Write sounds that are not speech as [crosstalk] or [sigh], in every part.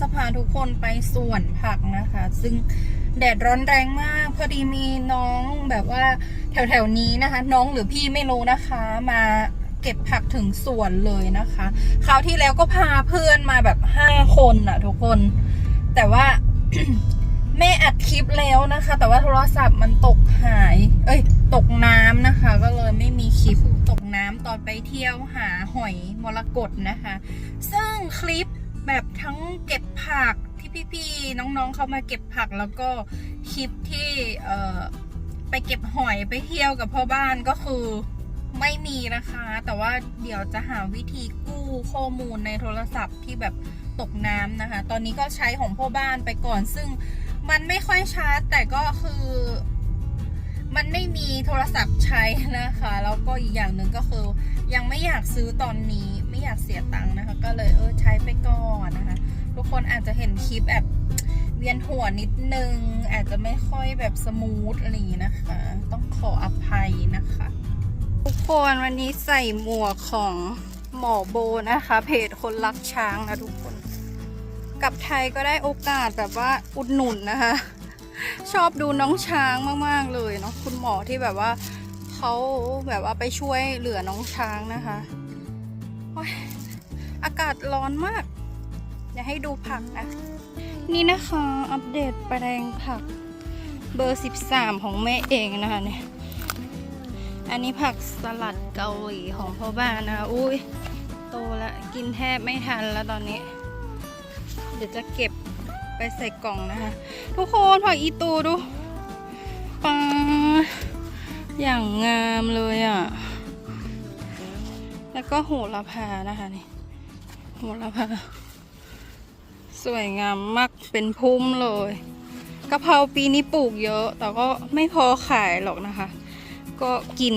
จะพาทุกคนไปสวนผักนะคะ ซึ่งแดดร้อนแรงมาก พอดีมีน้องแบบว่าแถวๆนี้นะคะ น้องหรือพี่ไม่รู้นะคะ มาเก็บผักถึงสวนเลยนะคะคราวที่แล้วก็พาเพื่อนมาแบบห้าคนอะทุกคน แต่ว่าแม่อัดคลิปแล้วนะคะ แต่ว่าโทรศัพท์มันตกหาย เอ้ย ตกน้ำนะคะ ก็เลยไม่มีคลิปตกน้ำตอนไปเที่ยวหาหอยมรกตนะคะ ซึ่งคลิป แบบทั้งเก็บผักที่พี่ๆน้องๆเขามาเก็บผักแล้วก็คลิปที่เอ่อไปเก็บหอยไปเที่ยวกับพ่อบ้านก็คือไม่มีนะคะ แต่ว่าเดี๋ยวจะหาวิธีกู้ข้อมูลในโทรศัพท์ที่แบบตกน้ำนะคะ ตอนนี้ก็ใช้ของพ่อบ้านไปก่อน ซึ่งมันไม่ค่อยชัดแต่ก็คือ มันไม่มีโทรศัพท์ใช้นะคะ แล้วก็อีกอย่างหนึ่งก็คือ ยังไม่อยากซื้อตอนนี้ไม่อยากเสียตังค์นะคะ ก็เลยเออใช้ไปก่อนนะคะ ทุกคนอาจจะเห็นคลิปแบบเวียนหัวนิดนึง อาจจะไม่ค่อยแบบสมูทอะไรอย่างนี้นะคะ ต้องขออภัยนะคะ ทุกคนวันนี้ใส่หมวกของหมอโบนะคะ เพจคนรักช้างนะทุกคน กลับไทยก็ได้โอกาสแบบว่าอุดหนุนนะคะ ชอบดูน้องช้างมากๆเลยเนาะคุณหมอที่แบบว่าเขาแบบว่าไปช่วยเหลือน้องช้างนะคะโอ๊ยอากาศร้อนมากอยากให้ดูผักนะ นี่นะคะอัปเดตแปลงผักเบอร์ 13 ของแม่เองนะคะเนี่ยอันนี้ผักสลัดเกาหลีของพ่อบ้านนะคะอุ้ยโตแล้วกินแทบไม่ทันแล้วตอนนี้ เดี๋ยวจะเก็บ ไปใส่กล่องนะคะ ทุกคนผักอีตูดูปลาอย่างงามเลยอะ่ะ แล้วก็โหระพานะคะนี่โหระพาสวยงามมากเป็นพุ่มเลยกะเพราปีนี้ปลูกเยอะ แต่ก็ไม่พอขายหรอกนะคะ ก็กิน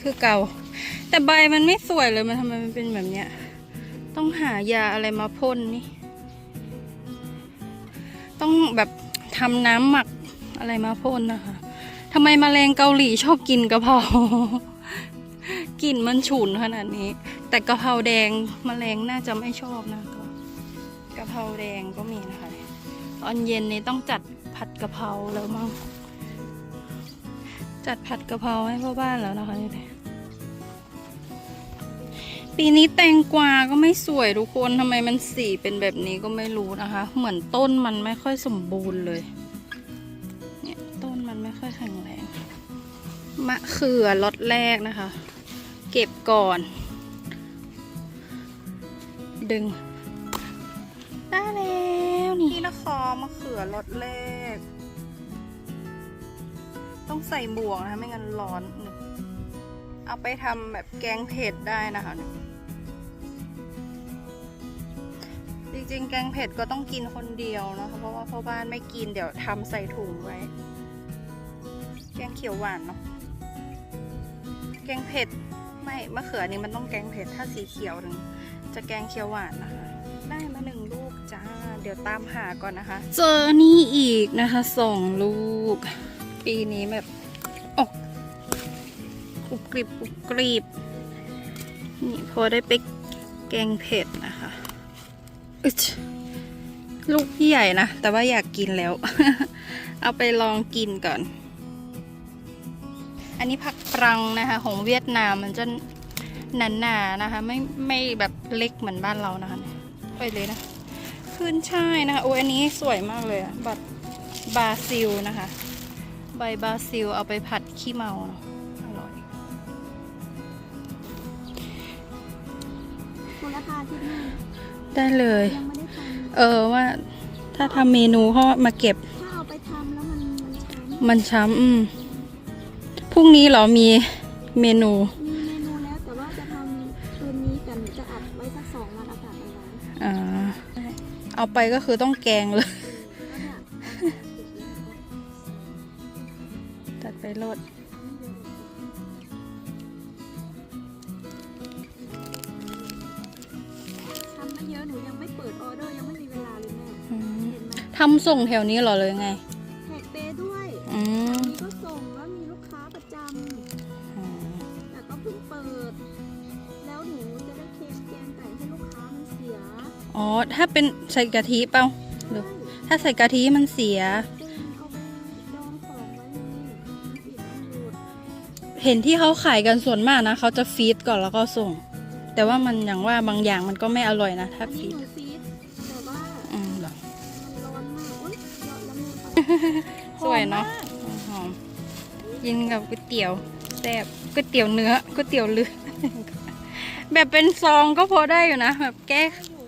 คือเก่า แต่ใบมันไม่สวยเลยมันทำไมมันเป็นแบบเนี้ย ต้องหายาอะไรมาพ่นนี่ ต้องแบบทำน้ำหมักอะไรมาพ่นนะคะทำไมมแมลงเกาหลีชอบกินกะเพรากลิ่นมันฉุนขนาดนี้ แต่กะเพราแดงมแมลงน่าจะไม่ชอบนะก็กะเพราแดงก็มีนะคะตอนเย็นนี้ต้องจัดผัดกะเพราแล้วมั้งจัดผัดกะเพราให้พ่อบ้านแล้วนะคะนี่ ปีนี้แตงกวาก็ไม่สวยทุกคนทำไมมันสีเป็นแบบนี้ก็ไม่รู้นะคะ เหมือนต้นมันไม่ค่อยสมบูรณ์เลย เนี่ยต้นมันไม่ค่อยแข็งแรงมะเขือล็อตแรกนะคะ เก็บก่อน ดึง ได้แล้วนี่นี่นะคะมะเขือล็อตแรก ต้องใส่บวกนะคะไม่งั้นร้อนเอาไปทำแบบแกงเผ็ดได้นะคะนี่ จริงๆ แกงเผ็ดก็ต้องกินคนเดียวนะคะเพราะว่าพ่อบ้านไม่กินเดี๋ยวทำใส่ถุงไว้ แกงเขียวหวานเนาะแกงเผ็ดไม่มะเขือนี่มันต้องแกงเผ็ดถ้าสีเขียวถึงจะแกงเขียวหวานนะคะ ได้มาหนึ่งลูกจ้า เดี๋ยวตามหาก่อนนะคะ เจอนี่อีกนะคะสองลูก ปีนี้แบบออกกรุบกริบกรุบกริบนี่พอได้ไปแกงเผ็ดนะคะ ลูกพี่ใหญ่นะ แต่ว่าอยากกินแล้ว เอาไปลองกินก่อน อันนี้ผักปรังนะคะ ของเวียดนามมันจะหนาๆนะคะ ไม่ไม่แบบเล็กเหมือนบ้านเรานะคะไปเลยนะขึ้นช่ายนะคะโอ้อันนี้สวยมากเลยอะบัตรบราซิลนะคะ ใบบราซิลเอาไปผัดขี้เมาอะอร่อยมูลค่าที่นี่ ได้เลย ยังไม่ได้ทเออว่าถ้าทำเมนูเขามาเก็บำถ้าเอาไปทำแล้วมันมันช้มันช้ำอืมพรุ่งนี้เหรอมีเมนูำมีเมนูแล้วแต่ว่าจะทำคืนนี้กันจะอัดไว้สักสองวันอากาศร้อนอ่า เอาไปก็คือต้องแกงเลย ๆแล้วเนี่ย ตัดไปโลด ทำส่งแถวนี้เหรอเลยไงแท็กเปย์ด้วยอืมมีก็ส่งแล้วมีลูกค้าประจอืมำแต่ก็เพิ่งเปิด แล้วหนูจะได้เค็มแกงไก่ให้ลูกค้ามันเสีย อ๋อ ถ้าเป็นใส่กะทิเปล่าใถ้าใส่กะทิมันเสียเอาไปดองของไว้ในปิดมันหยุดเห็นที่เขาขายกันส่วนมากนะเขาจะฟีดก่อนแล้วก็ส่ง แต่ว่ามันอย่างว่าบางอย่างมันก็ไม่อร่อยนะถ้าอันนี้ฟีด สวยเนาะหอมยินกับก๋วยเตี๋ยวแซ่บก๋วยเตี๋ยวเนื้อก๋วยเตี๋ยวเรือแบบเป็นซองก็พอได้อยู่นะแบบแก้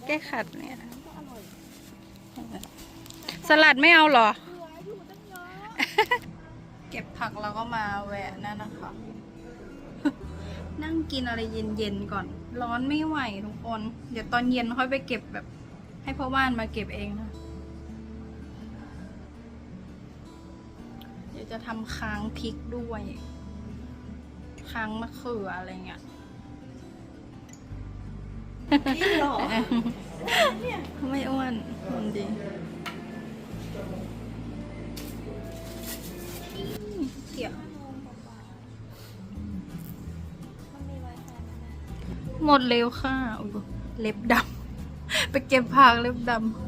แก้ขัดเนี่ยก็อร่อยสลัดไม่เอาเหรอเหลืออยู่ตั้งเยอะเก็บผักแล้วก็มาแวะนั่นนะคะ นั่งกินอะไรเย็นๆก่อน ร้อนไม่ไหวทุกคน เดี๋ยวตอนเย็นค่อยไปเก็บแบบ ให้พ่อบ้านมาเก็บเองนะ ยวจะทำค้างพริกด้วย ค้างมะเขืออะไรเงี้ยนี่หรอไม่อ้วนจริงเกี่ยวมันมีไวไฟไหมแม่หมดเร็วค่ะอุ๊ยเล็บดำ ไปเก็บผักเล็บดำ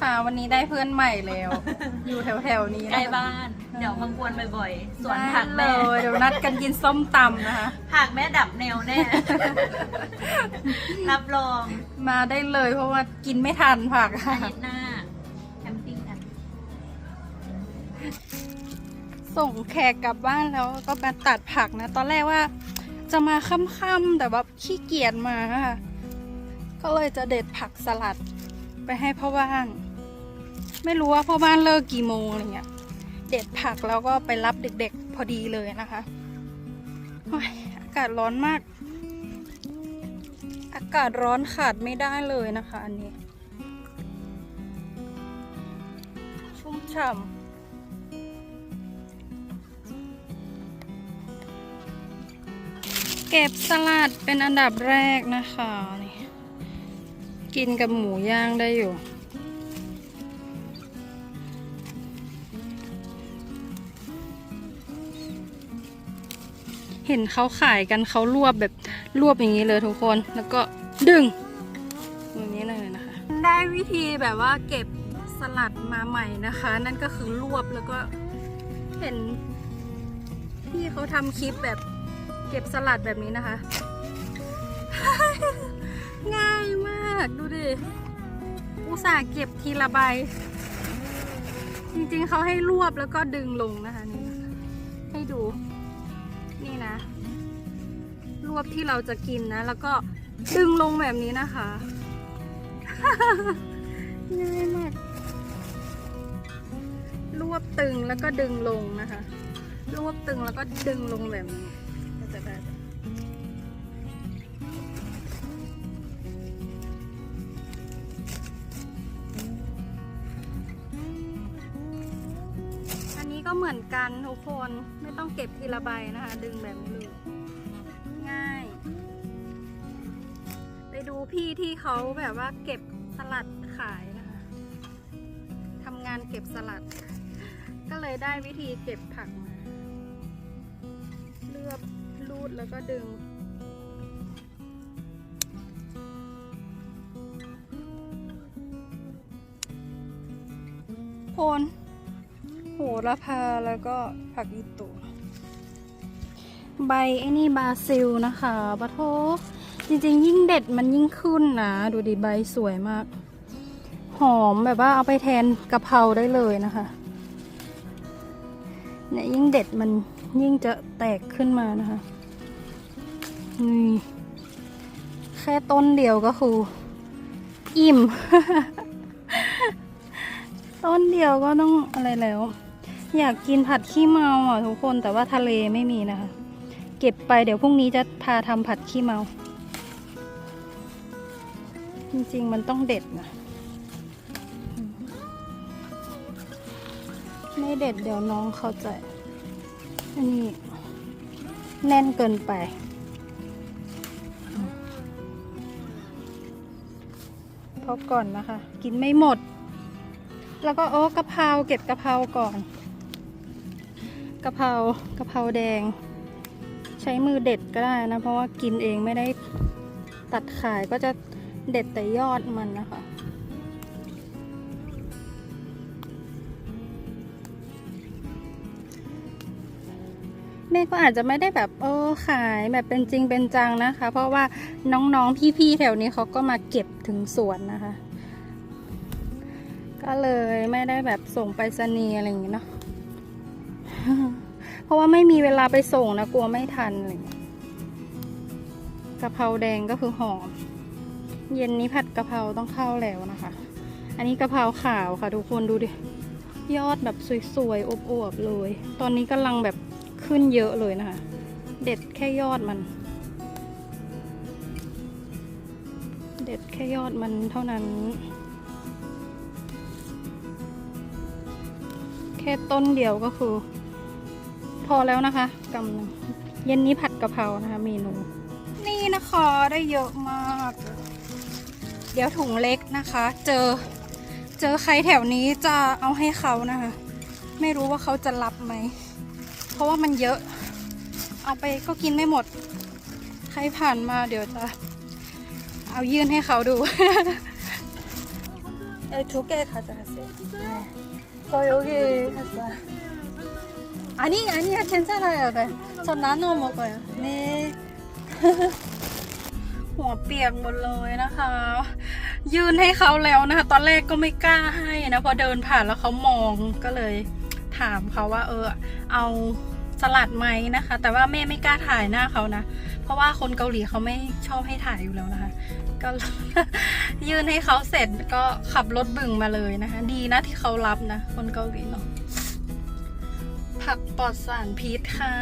ค่ะวันนี้ได้เพื่อนใหม่แล้ว อยู่แถวๆนี้นะคะใกล้บ้าน เดี๋ยวมากวนบ่อยๆส่วนผักได้แม่เลยเดี๋ยวนัดกันกินส้มตำนะคะ ผักแม่ดับแนวแน่ รับรองมาได้เลยเพราะว่ากินไม่ทันผักอาค่ะ ทิตย์หน้า แคมปิ้งกัน ส่งแขกกลับบ้านแล้วก็มาตัดผักนะ ตอนแรกว่าจะมาค่ำๆแต่ว่าขี้เกียจมาค่ะก็เลยจะเด็ดผักสลัดไปให้พ่อบ้าน ไม่รู้ว่าพ่อบ้านเลิกกี่โมงอะไรเงี้ย เด็ดผักแล้วก็ไปรับเด็กๆพอดีเลยนะคะโอ้ยอากาศร้อนมาก อากาศร้อนขาดไม่ได้เลยนะคะ อันนี้ ชุ่มฉ่ำเก็บสลัดเป็นอันดับแรกนะคะนี่กินกับหมูย่างได้อยู่ เห็นเขาขายกันเขารวบแบบรวบอย่างนี้เลยทุกคนแล้วก็ดึงอย่างนี้เลยนะคะ ได้วิธีแบบว่าเก็บสลัดมาใหม่นะคะ นั่นก็คือรวบแล้วก็เห็นพี่เขาทำคลิปแบบเก็บสลัดแบบนี้นะคะ ง่ายมากดูดิอุตส่าห์เก็บทีละใบ จริงๆเขาให้รวบแล้วก็ดึงลงนะคะนี่นะคะให้ดู นี่นะ รวบที่เราจะกินนะ แล้วก็ดึงลงแบบนี้นะคะง่ายมาก รวบตึงแล้วก็ดึงลงนะคะ รวบตึงแล้วก็ดึงลงแบบนี้ ก็เหมือนกันทุกคนไม่ต้องเก็บทีละใบนะคะ ดึงแบบนี้เลยง่าย ไปดูพี่ที่เขาแบบว่าเก็บสลัดขายนะคะทำงานเก็บสลัด ก็เลยได้วิธีเก็บผักมาเลือบรูดแล้วก็ดึงโคน ระพาแล้วก็ผักอีตุใบไอ้นี่บาซิลนะคะปะโทจริงๆ ยิ่งเด็ดมันยิ่งขึ้นนะดูดิใบสวยมาก หอมแบบว่าเอาไปแทนกะเพราได้เลยนะคะเนี่ยยิ่งเด็ดมันยิ่งจะแตกขึ้นมานะคะนี่แค่ต้นเดียวก็คือ อิ่ม ต้นเดียวก็ต้องอะไรแล้ว อยากกินผัดขี้เมาอะทุกคนแต่ว่าทะเลไม่มีนะคะ เก็บไปเดี๋ยวพรุ่งนี้จะพาทำผัดขี้เมา จริงๆมันต้องเด็ดนะไม่เด็ดเดี๋ยวน้องเขาจะอันนี้แน่นเกินไป พอก่อนนะคะ กินไม่หมด แล้วก็โอ้กะเพราเก็บกะเพราก่อน กะเพรากะเพราแดง ใช้มือเด็ดก็ได้นะ เพราะว่ากินเองไม่ได้ตัดขายก็จะเด็ดแต่ยอดมันนะคะแม่ก็อาจจะไม่ได้แบบโอ้ขายแบบเป็นจริงเป็นจังนะคะ เพราะว่าน้องๆพี่ๆแถวนี้เขาก็มาเก็บถึงสวนนะคะ ก็เลยไม่ได้แบบส่งไปสษณีอะไรอย่างเงี้เนาะ เพราะว่าไม่มีเวลาไปส่งนะกลัวไม่ทันเลยกะเพราแดงก็คือหอม เย็นนี้ผัดกะเพราต้องเข้าแล้วนะคะ อันนี้กะเพราขาวค่ะ ทุกคนดูดิ ยอดแบบสวยๆอวบๆเลย ตอนนี้กำลังแบบขึ้นเยอะเลยนะคะ เด็ดแค่ยอดมัน เด็ดแค่ยอดมันเท่านั้น แค่ต้นเดียวก็คือ พอแล้วนะคะกำหนึ่งเย็นนี้ผัดกะเพรานะคะเมนู นี่นะคะได้เยอะมาก เดี๋ยวถุงเล็กนะคะ เจอเจอใครแถวนี้จะเอาให้เขานะคะ ไม่รู้ว่าเขาจะรับไหม เพราะว่ามันเยอะ เอาไปก็กินไม่หมด ใครผ่านมาเดี๋ยวจะ เอายื่นให้เขาดูไอ้ทุกแกค่ะจ้าเซ่ก็โอเคค่ะ 아니 아니야 괜찮아요. 네. 전 나눠 먹어요. 네. หัวเปียกหมดเลยนะคะ ยื่นให้เขาแล้วนะคะ ตอนแรกก็ไม่กล้าให้นะพอเดินผ่านแล้วเขามองก็เลยถามเขาว่า เออ เอาสลัดไหมนะคะ แต่ว่าแม่ไม่กล้าถ่ายหน้าเขานะ เพราะว่าคนเกาหลีเขาไม่ชอบให้ถ่ายอยู่แล้วนะคะ ก็ ยื่นให้เขาเสร็จก็ขับรถบึ่งมาเลยนะคะ ดีนะที่เขารับนะ คนเกาหลีเนาะ ผักปลอดสารพิษค่ะ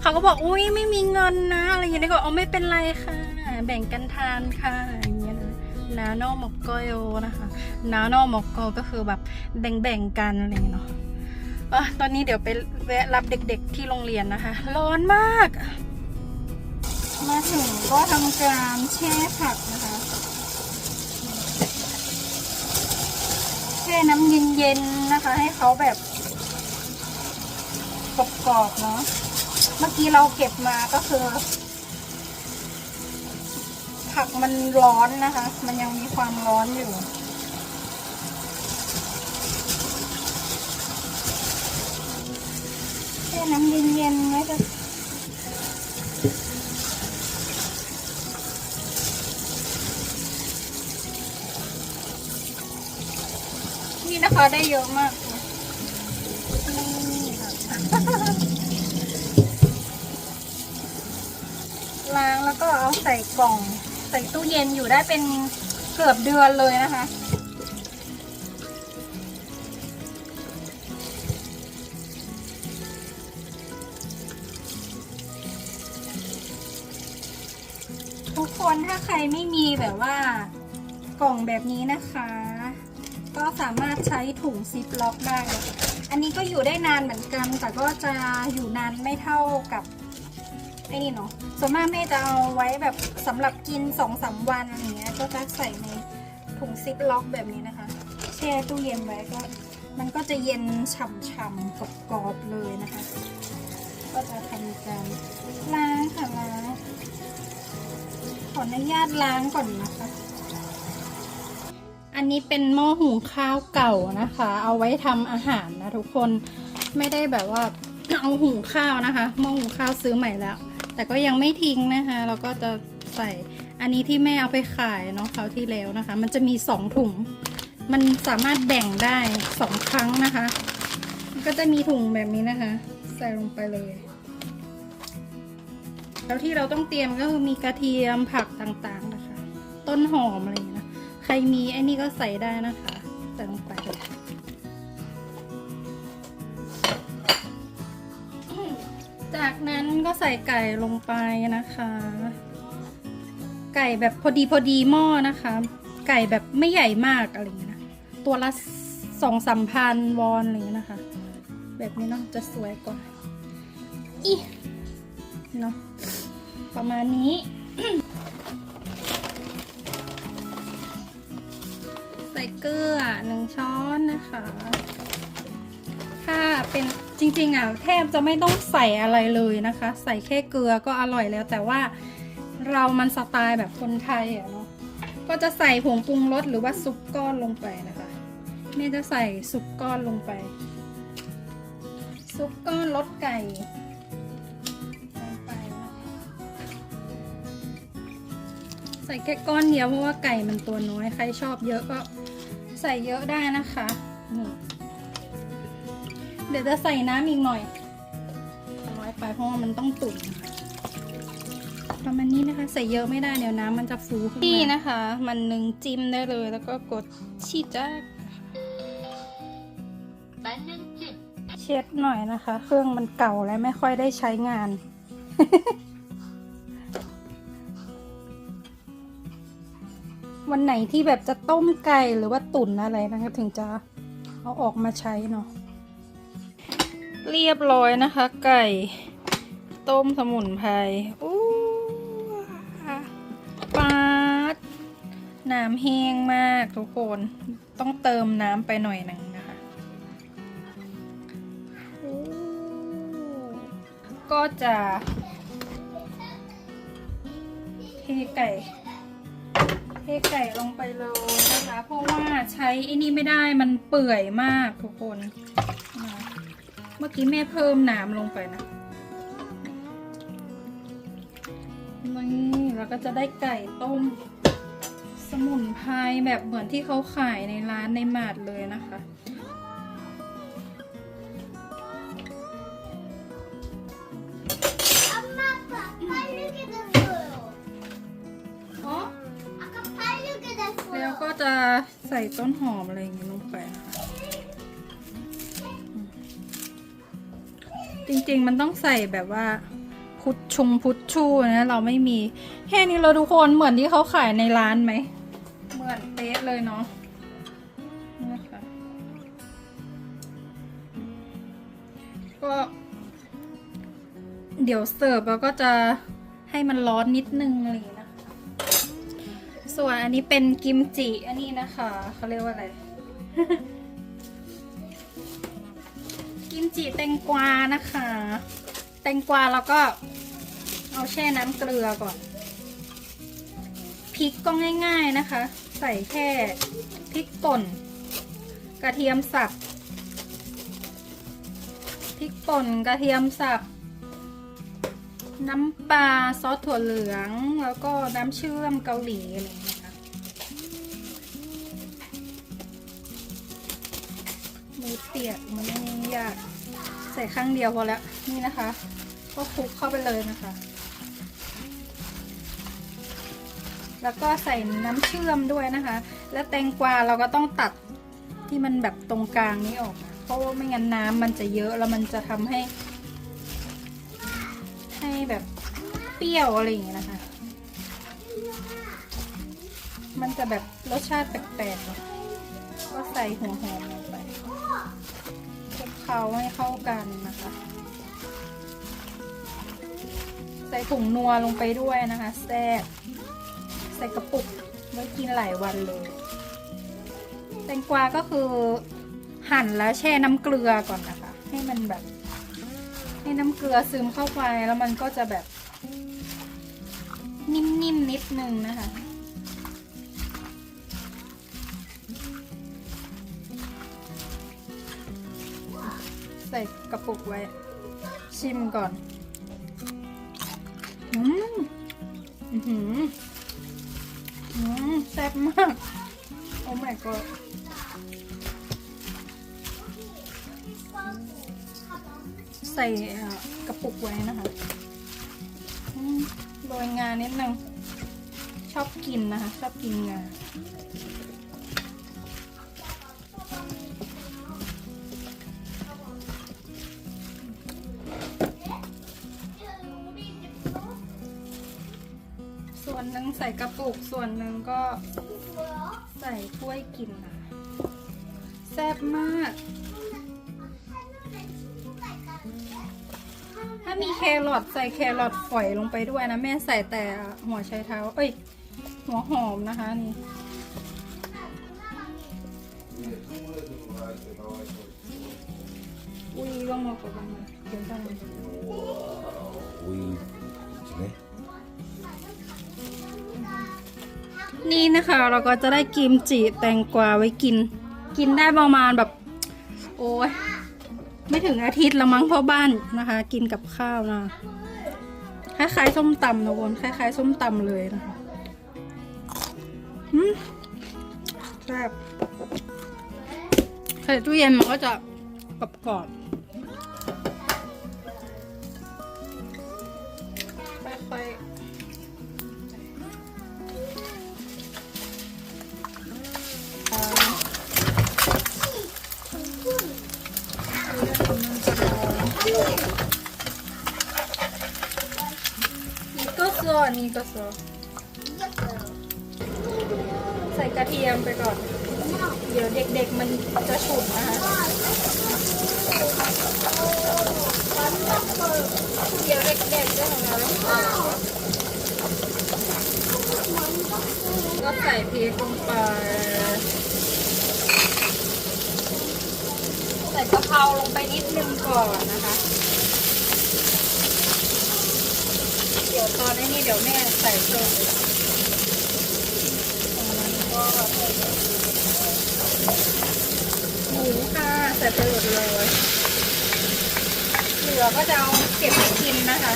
เขาก็บอกอุ้ยไม่มีเงินนะ อะไรอย่างเงี้ยก็เอาไม่เป็นไรค่ะ แบ่งกันทานค่ะอย่างเงี้ยนะนาโนมอกโกโยนะคะนาโนมอกโกก็คือแบบแบ่งๆกันอะไรเงี้ยเนาะตอนนี้เดี๋ยวไปแวะรับเด็กๆที่โรงเรียนนะคะ ร้อนมาก มาถึงก็ทำการแช่ผักนะคะแช่น้ำเย็นๆนะคะ ให้เขาแบบ กรอบๆเนาะเมื่อกี้เราเก็บมาก็คือ ผักมันร้อนนะคะ มันยังมีความร้อนอยู่แช่น้ำเย็นๆไว้จะนี่นะคะได้เยอะมากเลยนี่ค่ะ ล้างแล้วก็เอาใส่กล่อง ใส่ตู้เย็นอยู่ได้เป็นเกือบเดือนเลยนะคะ ทุกคนถ้าใครไม่มีแบบว่ากล่องแบบนี้นะคะ ก็สามารถใช้ถุงซิปล็อกได้ อันนี้ก็อยู่ได้นานเหมือนกัน แต่ก็จะอยู่นานไม่เท่ากับ ไอ้นี่เนาะส่วนมากแม่จะเอาไว้แบบสำหรับกินสองสามวันอะไรเงี้ยก็จะใส่ในถุงซิปล็อกแบบนี้นะคะ แช่ตู้เย็นไว้ก็ มันก็จะเย็นฉ่ำๆกรอบๆเลยนะคะ ก็จะทำการล้างค่ะล้างขออนุญาตล้างก่อนนะคะอันนี้เป็นหม้อหุงข้าวเก่านะคะ เอาไว้ทำอาหารนะทุกคนไม่ได้แบบว่าเอาหุงข้าวนะคะหม้อหุงข้าวซื้อใหม่แล้ว แต่ก็ยังไม่ทิ้งนะคะเราก็จะใส่อันนี้ที่แม่เอาไปขายเนาะคราวที่แล้วนะคะ มันจะมีสองถุง มันสามารถแบ่งได้สองครั้งนะคะ ก็จะมีถุงแบบนี้นะคะ ใส่ลงไปเลย แล้วที่เราต้องเตรียมก็คือมีกระเทียมผักต่างๆนะคะ ต้นหอมอะไรอย่างเงี้ยนะใครมีไอ้นี่ก็ใส่ได้นะคะ ใส่ลงไป ก็ใส่ไก่ลงไปนะคะ ไก่แบบพอดีพอดีหม้อนะคะ ไก่แบบไม่ใหญ่มากอะไรเงี้ยนะตัวละสองสามพันวอนอะไรเงี้ยนะคะ แบบนี้เนาะจะสวยกว่าอีเนาะประมาณนี้ใส่เกลือหนึ่งช้อนนะคะ เป็นจริงๆอะแทบจะไม่ต้องใส่อะไรเลยนะคะ ใส่แค่เกลือก็อร่อยแล้ว แต่ว่าเรามันสไตล์แบบคนไทยอะเนาะก็จะใส่ผงปรุงรสหรือว่าซุปก้อนลงไปนะคะแม่จะใส่ซุปก้อนลงไป ซุปก้อนรสไก่ลงไปนะคะใส่แค่ก้อนเดียวเพราะว่าไก่มันตัวน้อยใครชอบเยอะก็ใส่เยอะได้นะคะนี่ ดี๋ยวจะใส่น้ำอีกหน่อยน้อยไปเพราะว่ามันต้องตุ๋นประมาณนี้นะคะ ใส่เยอะไม่ได้เดี๋ยวน้ำมันจะฟูขึ้นมานี่นะคะ มันนึ่งจิ้มได้เลยแล้วก็กดชีจ้าเช็ดหน่อยนะคะ เครื่องมันเก่าและไม่ค่อยได้ใช้งานวันไหนที่แบบจะต้มไก่หรือว่าตุ๋นอะไรนะคะ ถึงจะเอาออกมาใช้เนาะ เรียบร้อยนะคะ ไก่ ต้มสมุนไพรอู้ปาดน้ำแห้งมากทุกคน ต้องเติมน้ำไปหน่อยหนึ่งนะคะ ก็จะเทไก่เทไก่ลงไปเลยนะคะ เพราะว่าใช้อ้นี่ไม่ได้มันเปื่อยมากทุกคนนะ เมื่อกี้แม่เพิ่มน้ำลงไปนะนี่แล้วก็จะได้ไก่ต้ม สมุนไพรแบบเหมือนที่เขาขายในร้านในมาดเลยนะคะ Amma, pappa, look at the photo. อ๋อ Papa, look at the แล้ว photo. ก็จะใส่ต้นหอมอะไรอย่างนี้ลงไริง ๆ มันต้องใส่แบบว่าพุทชงพุทชูนะเราไม่มีแค่นี้เราทุกคนเหมือนที่เขาขายในร้านไหมเหมือนเป๊ะเลยเนาะนี่นะคะก็เดี๋ยวเสิร์ฟแล้วก็จะให้มันร้อนนิดนึงอะไรอย่างนี้นะคะ ส่วนอันนี้เป็นกิมจิ อันนี้นะคะ เขาเรียกว่าอะไร จิแตงกวานะคะ แตงกวาแล้วก็เอาแช่น้ำเกลือก่อนพริกก็ง่าย ๆนะคะ ใส่แค่พริกป่น กระเทียมสับพริกป่นกระเทียมสับน้ำปลาซอสถั่วเหลืองแล้วก็น้ำเชื่อมเกาหลีอะไรอย่างเงี้ยค่ะมือเปียกมันไม่ยาก ใส่ข้างเดียวพอแล้วนี่นะคะ ก็คลุกเข้าไปเลยนะคะ แล้วก็ใส่น้ำเชื่อมด้วยนะคะ แล้วแตงกวาเราก็ต้องตัดที่มันแบบตรงกลางนี้ออก เพราะว่าไม่งั้นน้ำมันจะเยอะแล้วมันจะทำให้ ให้แบบเปรี้ยวอะไรอย่างเงี้ยนะคะ มันจะแบบรสชาติแปลกๆก็ใส่หัวหอม เคล้าให้เข้ากันนะคะ ใส่ผงนัวลงไปด้วยนะคะแซ่บใส่กระปุกไว้กินหลายวันเลยแตงกวาก็คือหั่นแล้วแช่น้ำเกลือก่อนนะคะ ให้มันแบบ ให้น้ำเกลือซึมเข้าไปแล้วมันก็จะแบบ นิ่มๆนนิดนึงนะคะ ส่กระปุกไว้ ชิมก่อน อืมอือหืออืมแซ่บมาก โอ้ my god ใส่กระปุกไว้นะคะโรยงานิดนึง ชอบกินนะคะ ชอบกินงา ส่กระปุกส่วนหนึ่งก็ใส่ถ้วยกินนะแซ่บมาก ถ้ามีแครอทใส่แครอทฝอยลงไปด้วยนะ แม่ใส่แต่หัวไชเท้า เอ้ย หัวหอมนะคะนี่อุ้ยต้องมากดบังเดี๋ยวจะ Oui, c'est vrai. นี่นะคะ เราก็จะได้กิมจิแตงกวาไว้กิน กินได้ประมาณแบบ โอ้ยไม่ถึงอาทิตย์ละมั้งพ่อบ้านนะคะ กินกับข้าวนะคล้ายๆส้มตำนะวนคล้ายๆ ส้มตำเลยนะคะแซ่บใส่ตู้เย็นมันก็จะกรอบๆ อนี่ก็ซอใส่กระเทียมไปก่อน เดี๋ยวเด็กๆมันจะฉุนนะคะเดี๋ยวเด็กๆจะของเราก็ใส่พริกลงไป ใส่กะเพราลงไปนิดนึงก่อนนะคะ เดี๋ยวตอนนี้เดี๋ยวแม่ใส่เพิ่มเลยก็หมูค่ะใส่ไปหมดเลย เหลือก็จะเอาเก็บไปกินนะคะ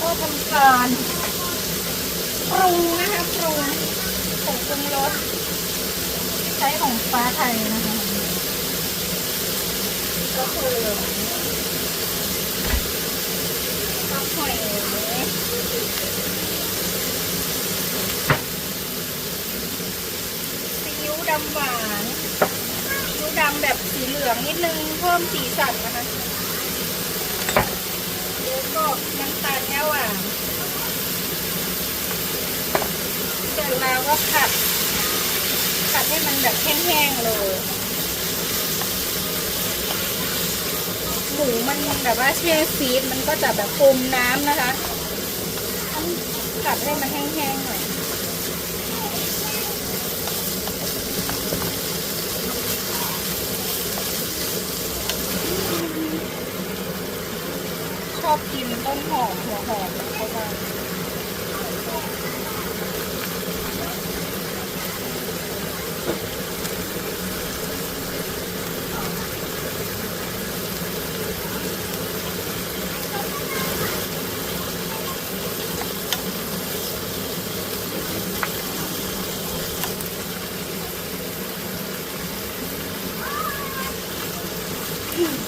ก็ทำการปรุงนะคะปรุงผงปรุงรสใช้ของฟ้าไทยนะคะก็คือข้าวหอย ซีอิ๊วดำหวานซีอิ๊วดำแบบสีเหลืองนิดนึงเพิ่มสีสันนะคะแล้วก็น้ำตาลแก้วหวานเสร็จแล้วก็ผัดผัดให้มันแบบแห้งๆเลยหมูมันแบบว่าแช่ฟีดมันก็จะแบบอมน้ำนะคะ ผัดให้มันแห้งๆหน่อยชอบกินต้นหอมหัวหอมเข้าไป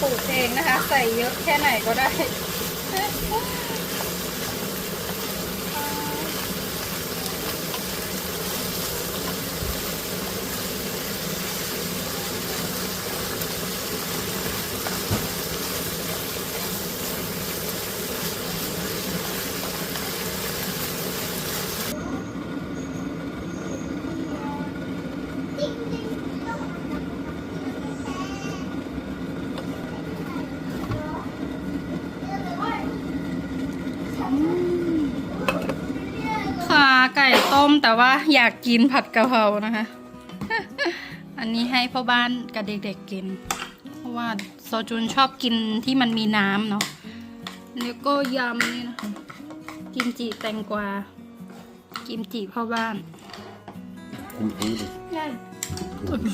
ปลูกเองนะคะ ใส่เยอะ แค่ไหนก็ได้ ค่ะไก่ต้มแต่ว่าอยากกินผัดกะเพรานะคะ อันนี้ให้พ่อบ้านกับเด็กๆกิน เพราะว่าโซจุนชอบกินที่มันมีน้ำเนาะแล้วก็ยำนี่นะคะกิมจิแตงกวา กิมจิพ่อบ้าน 곰, 곰도.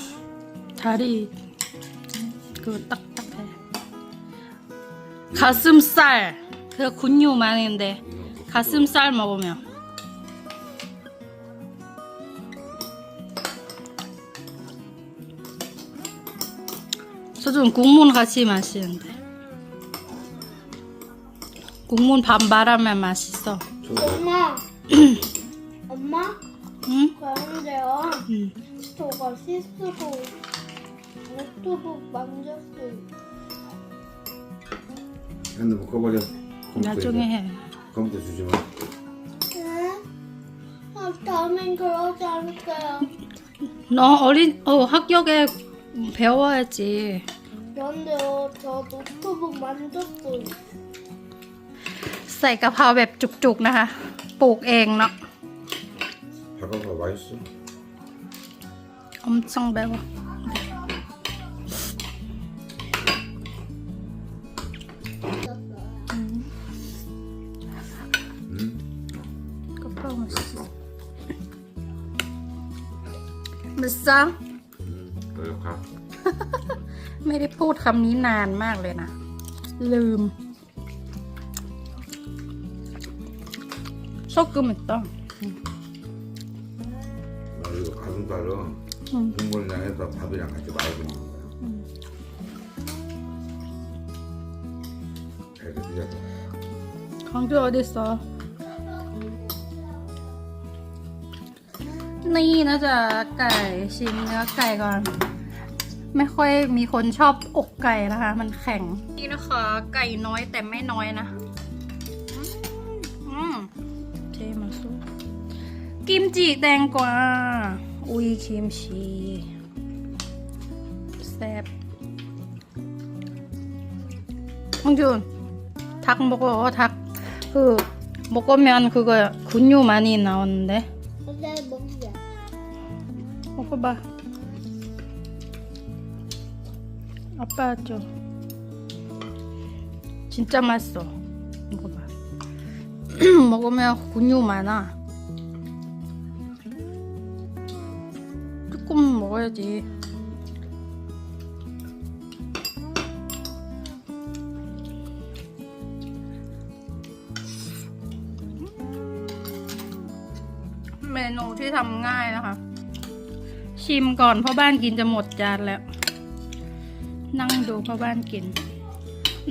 다리 그거 딱딱해 가슴살 그 근육 많은데 가슴살 먹으면 소좀 국물 같이 마시는데 국물 반바라면 맛있어 엄마. [clears throat] 엄마? 응? 그런데요. 응. 저가 실수로 노트북 만졌어요. 핸드 묶어버려. 컴퓨터 나중에 이거. 해 컴퓨터 주지 마. 네? 아, 다음엔 그러지 않을게요. 너 어린 어 학교에 배워야지. 그런데요, 저 노트북 만졌어요. ใส่กะเพราแบบจุกๆนะคะ ปลูกเองเนาะ 밥하고 맛있어. 엄청 매워. 카카오 맛있어. 됐어. 맛있어? 음, 여기 가. ไม่ได้พูดคำนี้นานมากเลยนะ ลืมโชกุมิต้อง 나 이거 가슴살은 응. 국물이랑 해서 밥이랑 같이 많이 먹는 거야. 잘 드셔서. ของเธอดิซอนี่นะจ๊ะไก่ชิมเนื้อไก่ก่อน ไม่ค่อยมีคนชอบอกไก่นะคะ มันแข็ง นี่นะคะ ไก่น้อยแต่ไม่น้อยนะเทมาซุกิมจิแตงกวาอุยคิมชีแซ่บฮงจูนทักบอกว่าทักคือบอกว่ามันคือก็คุณอยู่มานี่นะวันเด้ไม่ได้บอกอย่าบอกว่า 아빠 줘 진짜 맛있어 먹어봐 먹으면 근육 많아 조금 먹어야지เมนูที่ทำง่ายนะคะ ชิมก่อนเพราะบ้านกินจะหมดจานแล้ว นั่งดูเพราะบ้านกิน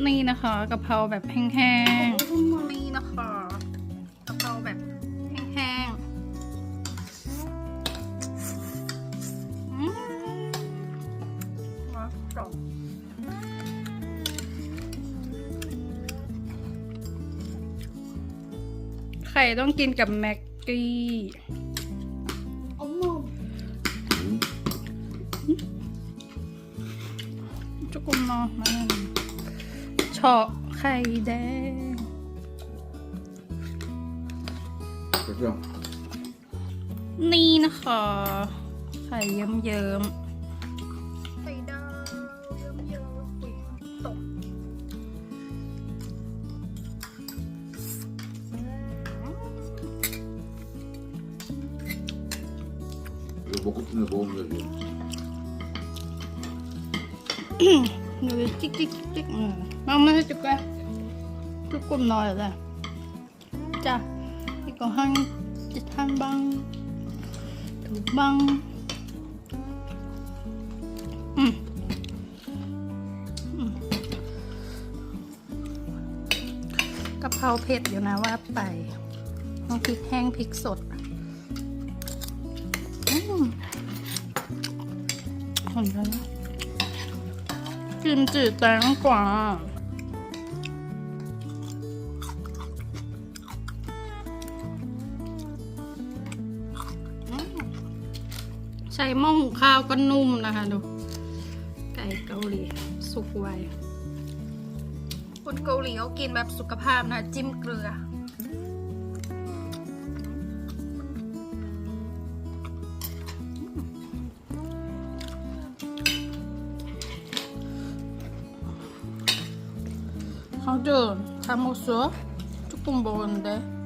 นี่นะคะกะเพราแบบแห้งๆนี่นะคะกะเพราแบบแห้งๆอืมว้าวกรอบไข่ต้องกินกับแม็กกี้ มันเฉาะไข่แดงนี่นะคะ ไข่เยิ้มๆ 조금 넣어야 돼. 자, 이거 한, 한 방, 두 방. 응. 응. กะเพราเผ็ดอยู่นะว่าไปต้องพริกแห้งพริกสดอืมหอมจังนะ กิมจิแตงกวา ใช้หม้อหุงข้าวก็นุ่มนะคะดู ไก่เกาหลีสุกไวคนเกาหลีเขากินแบบสุขภาพนะจิ้มเกลือเขาเดินทำโมโซทุกคนบอกเลย